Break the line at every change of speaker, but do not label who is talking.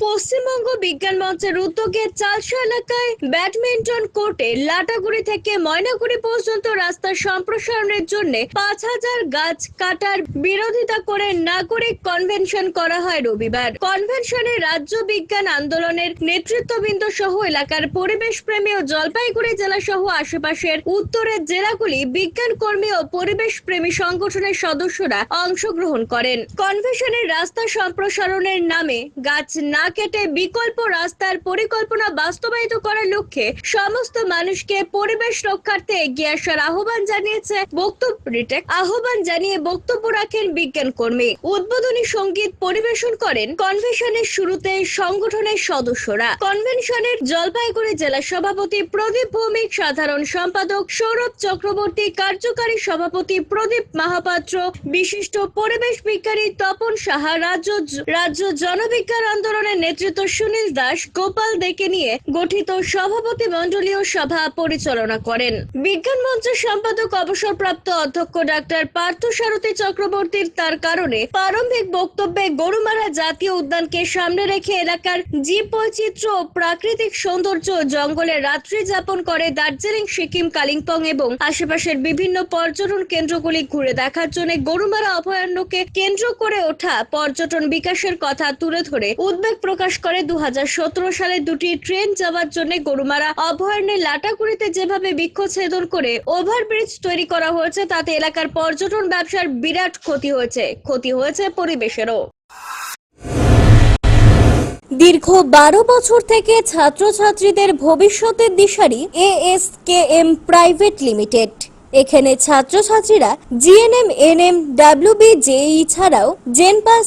পশ্চিমবঙ্গ বিজ্ঞান মঞ্চের উদ্যোগে চালসা এলাকায় ব্যাডমিন্টন কোর্টে লাটাগুড়ি থেকে ময়নাগুড়ি পর্যন্ত রাস্তা সম্প্রসারণের জন্য পাঁচ হাজার গাছ কাটার বিরোধিতা করে নাগরিক কনভেনশন করা হয় রবিবার। কনভেনশনে রাজ্য বিজ্ঞান আন্দোলনের নেতৃত্ববৃন্দ সহ এলাকার পরিবেশ প্রেমী ও জলপাইগুড়ি জেলা সহ আশেপাশের উত্তরের জেলাগুলি বিজ্ঞান কর্মী ও পরিবেশ প্রেমী সংগঠনের সদস্যরা অংশগ্রহণ করেন। কনভেনশনের রাস্তা সম্প্রসারণের নামে গাছ না কেটে বিকল্প রাস্তার পরিকল্পনা বাস্তবায়িত করার লক্ষ্যে সমস্ত মানুষকে পরিবেশ রক্ষার্থে এগিয়ে আসার আহ্বান জানিয়েছে বক্তব্য আহ্বান জানিয়ে বক্তব্য রাখেন বিজ্ঞান কর্মী। উদ্বোধনী সংগীত পরিবেশন করেন কনভেনশনের শুরুতে সংগঠনের সদস্যরা। কনভেনশনের জলপাইগুড়ি জেলা সভাপতি প্রদীপ ভৌমিক, সাধারণ সম্পাদক সৌরভ চক্রবর্তী, কার্যকারী সভাপতি প্রদীপ মহাপাত্র, বিশিষ্ট পরিবেশ বিজ্ঞানী তপন সাহা, রাজ্য রাজ্য জনবিজ্ঞান আন্দোলনের নেতৃত্ব সুনীল দাস, গোপাল দেকে নিয়ে গঠিত সভাপতি মণ্ডলীয় সভা পরিচালনা করেন। বিজ্ঞান মঞ্চের সম্পাদক অবসরপ্রাপ্ত অধ্যক্ষ ডাক্তার পার্থ সারথী চক্রবর্তীর তার কারণে প্রারম্ভিক বক্তব্যে গরুমারা জাতীয় উদ্যানকে সামনে রেখে এলাকার জীব বৈচিত্র্য ও প্রাকৃতিক সৌন্দর্য জঙ্গলে রাত্রি যাপন করে দার্জিলিং, সিকিম, কালিম্পং এবং আশেপাশের বিভিন্ন পর্যটন কেন্দ্রগুলি ঘুরে দেখার জন্য গরুমারা অভয়ারণ্যকে কেন্দ্র করে ওঠা পর্যটন বিকাশের কথা তুলে ধরে উদ্বেগ প্রকাশ করে দু হাজার সতেরো সালে দুটি ট্রেন যাওয়ার জন্য গরুমারা অভয়ারণ্যের লাটাগুড়িতে যেভাবে বৃক্ষছেদন করে ওভারব্রিজ তৈরি করা হয়েছে, তাতে এলাকার পর্যটন ব্যবসার বিরাট ক্ষতি হয়েছে। ক্ষতি হয়েছে পরিবেশেরও। দীর্ঘ বারো বছর থেকে ছাত্রছাত্রীদের ভবিষ্যতের দিশারি এএসকেএম প্রাইভেট লিমিটেড। এখানে ছাত্রছাত্রীরা জিএনএম, এনএম, ডাব্লিউবি, জেই ছাড়াও জেনপাস